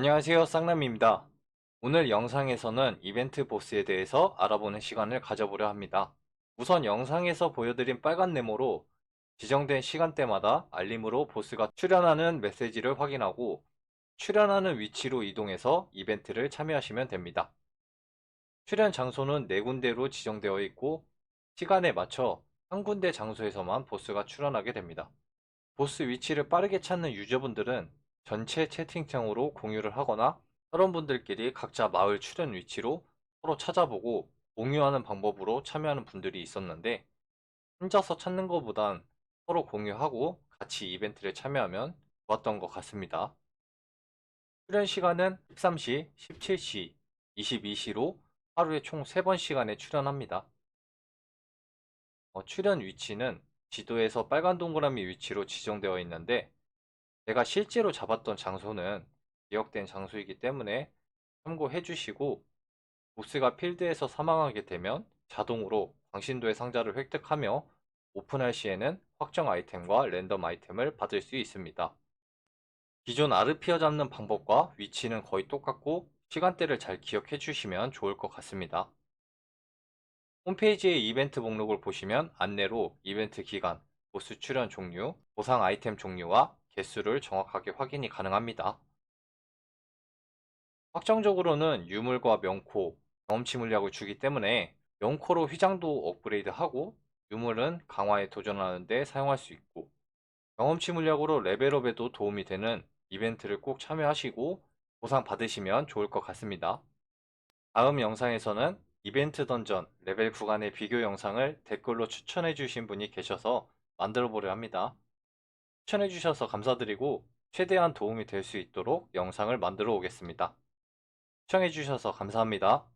안녕하세요 쌍남입니다. 오늘 영상에서는 이벤트 보스에 대해서 알아보는 시간을 가져보려 합니다. 우선 영상에서 보여드린 빨간 네모로 지정된 시간대마다 알림으로 보스가 출연하는 메시지를 확인하고 출연하는 위치로 이동해서 이벤트를 참여하시면 됩니다. 출연 장소는 네 군데로 지정되어 있고 시간에 맞춰 한 군데 장소에서만 보스가 출연하게 됩니다. 보스 위치를 빠르게 찾는 유저분들은 전체 채팅창으로 공유를 하거나 사람분들끼리 각자 마을 출연 위치로 서로 찾아보고 공유하는 방법으로 참여하는 분들이 있었는데 혼자서 찾는 것보단 서로 공유하고 같이 이벤트를 참여하면 좋았던 것 같습니다. 출연 시간은 13시, 17시, 22시로 하루에 총 3번 시간에 출연합니다. 어, 출연 위치는 지도에서 빨간 동그라미 위치로 지정되어 있는데 제가 실제로 잡았던 장소는 기억된 장소이기 때문에 참고해 주시고 보스가 필드에서 사망하게 되면 자동으로 광신도의 상자를 획득하며 오픈할 시에는 확정 아이템과 랜덤 아이템을 받을 수 있습니다. 기존 아르피어 잡는 방법과 위치는 거의 똑같고 시간대를 잘 기억해 주시면 좋을 것 같습니다. 홈페이지의 이벤트 목록을 보시면 안내로 이벤트 기간, 보스 출연 종류, 보상 아이템 종류와 개수를 정확하게 확인이 가능합니다. 확정적으로는 유물과 명코, 경험치 물약을 주기 때문에 명코로 휘장도 업그레이드하고 유물은 강화에 도전하는 데 사용할 수 있고 경험치 물약으로 레벨업에도 도움이 되는 이벤트를 꼭 참여하시고 보상 받으시면 좋을 것 같습니다. 다음 영상에서는 이벤트 던전 레벨 구간의 비교 영상을 댓글로 추천해 주신 분이 계셔서 만들어 보려 합니다. 추천해 주셔서 감사드리고 최대한 도움이 될 수 있도록 영상을 만들어 오겠습니다. 시청해 주셔서 감사합니다.